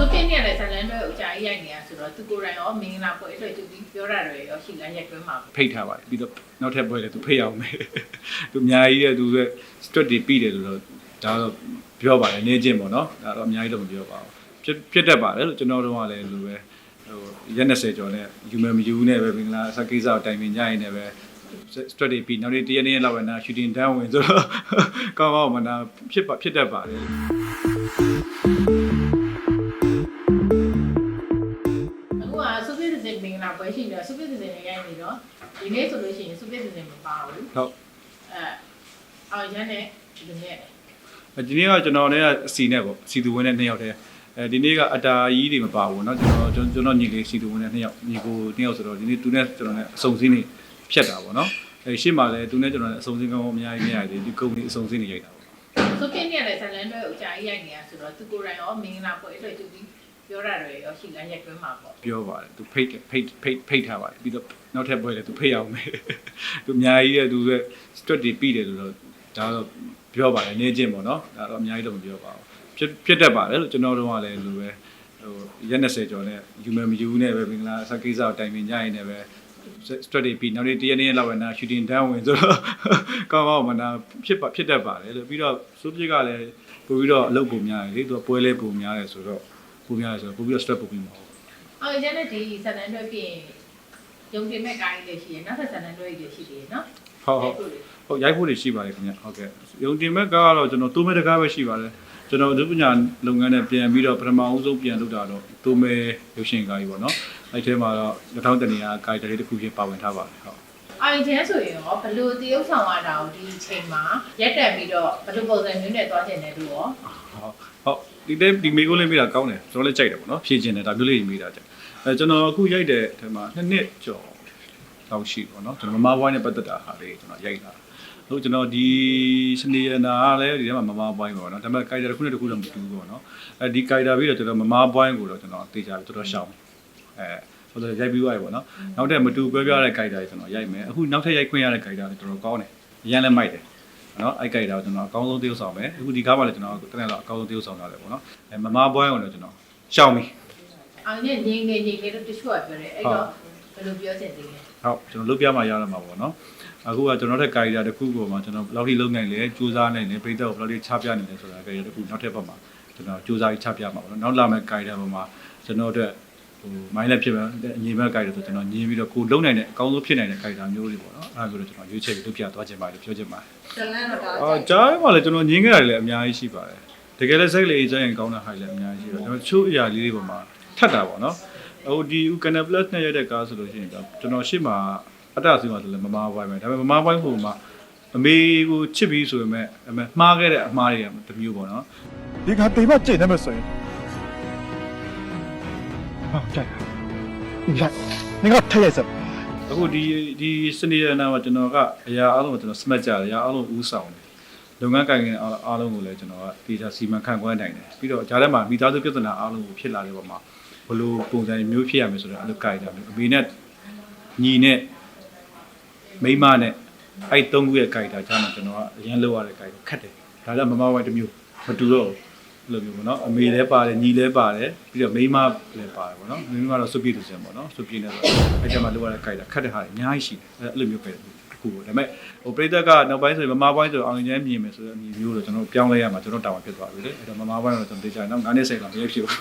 ဆိုပြင်းနေရတဲ့ဇလန်တွေအကြာကြီးရိုက်နေတာဆိုတော့သူကိုယ်တိုင်ရောမင်္ဂလာပွဲအတွက်သူပြီးပြောတာတွေရောရှိလားရက်တွင်းမှာပေါ့ဖိတ်ထားပါတယ်ပြီးတော့နောက်ထပ်ပွဲလည်းသူဖိတ်အောင်မယ်သူအများကြီးတဲ့သူရဲ့ stress တွေပြီးတယ်လို့တော့ဒါတော့ပြောပါတယ်နေချင်းပေါ့နော်ဒါတော့အများကြီးတော့မပြောပါဘူးဖြစ်ဖြစ်တတ်ပါတယ်လို့ကျွန်တော်တို့ကလည်းလိုပဲဟိုရက်20ကျော်နဲ့ယူမယ်မယူနဲ့ပဲမင်္ဂလာစကိစ္စကိုတိုင်ပင်ကြရင်လည်းပဲ stress တွေပြီးနောက်နေ့တရက်နေ့လောက်ပဲနာ shooting down ဝင်ဆိုတော့ကောင်းကောင်းမနာဖြစ်ပါဖြစ်တတ်ပါတယ် ဒီနေ့ဆိုလို့ရှိရင်စုပြည့်စင်မပါဘူး ဟုတ် အဲအော်ရန်နဲ့ဒီနေ့ ဒီနေ့ကကျွန်တော်နဲ့အစီနဲ့ပေါ့စီသူဝင်နဲ့နှစ်ယောက်တည်းအဲဒီနေ့ကအတာကြီးတွေမပါဘူးเนาะကျွန်တော်ကျွန်ကျွန်တော်ညီလေးစီသူဝင်နဲ့နှစ်ယောက်ညီကိုနှစ်ယောက်ဆိုတော့ဒီနေ့သူနဲ့ကျွန်တော်နဲ့အစုံစင်းနေဖြတ်တာပေါ့เนาะအဲရှေ့မှာလည်းသူနဲ့ကျွန်တော်နဲ့အစုံစင်းကောင်းကောင်းအများကြီးမရသေးဒီကုမ္ပဏီအစုံစင်းနေရိုက်တာပေါ့ ဆိုပြင်းနေရတဲ့ဇလန်တွေအကြာကြီးရိုက်နေတာဆိုတော့သူကိုယ်တိုင်ရောမင်္ဂလာပွဲအတွက်သူပြီး ပြောတာတွေရောရှိလားရက်တွင်းမှာပေါ့ပြောပါတယ်သူဖိတ်ဖိတ်ဖိတ်ဖိတ်ထားပါတယ်ပြီးတော့နောက်ထပ်ပွဲလည်းသူဖိတ်ရအောင်မယ်သူအများကြီးရဲ့သူက stress တွေပြီးတယ်ဆိုတော့ဒါတော့ပြောပါတယ်နေချင်းပေါ့နော်ဒါတော့အများကြီးတော့မပြောပါဘူးဖြစ်ဖြစ်တတ်ပါတယ်လို့ကျွန်တော်တို့ကလည်းလိုပဲဟိုရက်20ကျော်နဲ့ human view နဲ့ပဲမင်္ဂလာစကိစ္စကိုတိုင်ပင်ကြရင်လည်းပဲ strategy ပြီးနောက်နေ့တရနေ့လောက်ပဲနာ shooting down ဝင်ဆိုတော့ကောင်းကောင်းမနာဖြစ်ဖြစ်တတ်ပါတယ်လို့ပြီးတော့စုပ်ပြစ်ကလည်းပို့ပြီးတော့အလုပ်ပုံများတယ်လေသူကပွဲလဲပုံများတယ်ဆိုတော့ ပုံများတယ်ဆိုတော့ပို့ပြီးတော့ stress ပို့ပြီးမှာပေါ့အော်ရန်နဲ့ဒီဇလန်တွေပြင်ရုံတင်မဲ့ကိုင်းလေးရှိရနောက်ထပ်ဇလန်တွေတွေရှိသေးတယ်နော်ဟုတ်ဟုတ်ဟုတ်ရိုက်ဖို့တွေရှိပါတယ်ခင်ဗျဟုတ်ကဲ့ယုံတင်မဲ့ကတော့ကျွန်တော်တိုးမဲတကားပဲရှိပါတယ်ကျွန်တော်ဒုပညာလုပ်ငန်းနဲ့ပြန်ပြီးတော့ပထမအဆုံးပြန်လုပ်တာတော့တိုးမဲရုပ်ရှင်ကားကြီးပေါ့နော်အဲ့ထဲမှာတော့2000တနေရာကားတလေးတစ်ခုချင်းပါဝင်ထားပါတယ်ဟုတ်အိုင်ဂျန်ဆိုရင်ရောဘယ်လိုတရုပ်ဆောင်ရတာကိုဒီအချိန်မှာရက်တက်ပြီးတော့ဘယ်လိုပုံစံမျိုးနဲ့သွားကျင်တယ်လို့ရောဟုတ်ဟုတ် ဒီတဲ့ဒီမေကိုလေးမိတာကောင်းတယ်ကျွန်တော်လည်းကြိုက်တယ်ပေါ့နော်ဖြည့်ကျင်တယ်ဒါမျိုးလေးမိတာကြိုက်အဲကျွန်တော်အခုရိုက်တဲ့အထဲမှာနှစ်နှစ်ကျော်လောက်ရှိပေါ့နော်ကျွန်တော်မမဘွိုင်းနဲ့ပတ်သက်တာဟာလေးကျွန်တော်ရိုက်တာဟုတ်ကျွန်တော်ဒီစနေရနာကလည်းဒီထဲမှာမမဘွိုင်းပေါ့နော်ဒါပေမဲ့ကိုက်တာတစ်ခုနဲ့တစ်ခုတော့မတူဘူးပေါ့နော်အဲဒီကိုက်တာပြီးတော့ကျွန်တော်မမဘွိုင်းကိုတော့ကျွန်တော်တေချာပြီးတော်တော်ရှောင်းအဲဆိုတော့ရိုက်ပြီးသွားပြီပေါ့နော်နောက်ထပ်မတူပွဲပြတဲ့ကိုက်တာကျွန်တော်ရိုက်မယ်အခုနောက်ထပ်ရိုက်ခွင့်ရတဲ့ကိုက်တာလည်းတော်တော်ကောင်းတယ်အရင်လည်းမိုက်တယ် နော်အဲ့ကြိုက်တာကိုကျွန်တော်အကောင်းဆုံးသရုပ်ဆောင်မယ်အခုဒီကားမှာလည်းကျွန်တော်တနေ့တော့အကောင်းဆုံးသရုပ်ဆောင်ထားတယ်ပေါ့နော်အဲမမဘွိုင်းကိုလည်းကျွန်တော်ရှောင်းပြီအောင်ညငင်းငင်းငင်းငင်းလို့တချို့ကပြောတယ်အဲ့တော့ဘယ်လိုပြောချင်သေးလဲဟုတ်ကျွန်တော်လုပ်ပြမှရရမှာပေါ့နော်အခုကကျွန်တော်တဲ့ကာရီတာတစ်ခုကိုမှကျွန်တော်ဘယ်လောက်ထိလုပ်နိုင်လဲစူးစမ်းနိုင်လဲပြည်သက်ကိုဘယ်လောက်ထိချပြနိုင်လဲဆိုတာကာရီတာတစ်ခုနောက်ထပ်ဘက်မှာကျွန်တော်စူးစမ်းချပြမှာပေါ့နော်နောက်လာမယ့်ကာရီတာဘက်မှာကျွန်တော်တို့ဟို မိုင်းလက်ဖြစ်မယ်အငြိမ်းဘက်ကြိုက်တယ်ဆိုကျွန်တော်ညင်းပြီးတော့ကိုလုံနိုင်တဲ့အကောင်းဆုံးဖြစ်နိုင်တဲ့ကြိုက်တာမျိုးတွေပေါ့နော်အဲဒါဆိုတော့ကျွန်တော်ရွေးချယ်ပြီးလုပ်ပြသွားခြင်းပါတယ်ပြောခြင်းပါတယ်တလန်းတော့ဒါအော်ကြားရပါလေကျွန်တော်ညင်းခဲ့တာလည်းအများကြီးရှိပါတယ်တကယ်လည်းစိတ်လေးအကျရင်ကောင်းတဲ့ဟာလည်းအများကြီးရှိတယ်ကျွန်တော်ချို့အရာလေးတွေပေါ်မှာထပ်တာပေါ့နော်ဟိုဒီဥကန်နပလတ်နဲ့ရိုက်တဲ့ကားဆိုလို့ရှိရင်ကျွန်တော်ရှေ့မှာအတဆီမှာဆိုလည်းမမဝိုင်းမယ်ဒါပေမဲ့မမဝိုင်းဖို့မှာအမေကိုချစ်ပြီးဆိုပေမဲ့အမေမှားခဲ့တဲ့အမှားတွေကတမျိုးပေါ့နော်ဒီကတေးမကျင့်နေမှာဆိုရင် ကြိုက်ကြိုက်နင်ကထည့်ရစမ်းအခုဒီဒီစနေရနာမှာကျွန်တော်ကအရာအားလုံးကိုကျွန်တော်စမှတ်ကြတယ်အရာအားလုံးဦးဆောင်တယ်လုပ်ငန်းကိုင်ငင်အားလုံးကိုလည်းကျွန်တော်ကတေချာစီမံခန့်ခွဲနိုင်တယ်ပြီးတော့ကြားထဲမှာမိသားစုပြဿနာအားလုံးကိုဖြစ်လာတဲ့ပုံမှာဘလို့ပုံစံမျိုးဖြစ်ရမယ်ဆိုတော့အဲ့လိုကိုင်ကြတယ်အမေနဲ့ညီနဲ့မိမနဲ့အဲ့သုံးခုရဲ့ကိုင်တာကြားမှာကျွန်တော်ကအရင်လောက်ရတဲ့ကိုင်ကိုခတ်တယ်ဒါလည်းမမဝိုင်းတစ်မျိုးမတူတော့ဘူး အဲ့လိုမျိုးပေါ့နော်အမေလည်းပါတယ်ညီလည်းပါတယ်ပြီးတော့မိန်းမလည်းပါတယ်ပေါ့နော်မိန်းမကတော့စုပ်ပြည့်သူစံပေါ့နော်စုပ်ပြည့်နေတော့အဲ့ကျမှလောက်ရတဲ့ကိုင်တာခက်တဲ့ဟာတွေအများကြီးရှိတယ်အဲ့လိုမျိုးပဲတစ်ခုပေါ့ဒါပေမဲ့ဟိုပြိသက်ကနောက်ပိုင်းဆိုရင်မမဝိုင်းဆိုအောင်ကျန်းမြင်မယ်ဆိုတော့အမည်မျိုးတော့ကျွန်တော်ပြောင်းလဲရမှာကျွန်တော်တာဝန်ဖြစ်သွားပြီလေအဲ့တော့မမဝိုင်းတော့ကျွန်တော်တေချာနောက်9နှစ်10လောက်မရဖြစ်ဘူး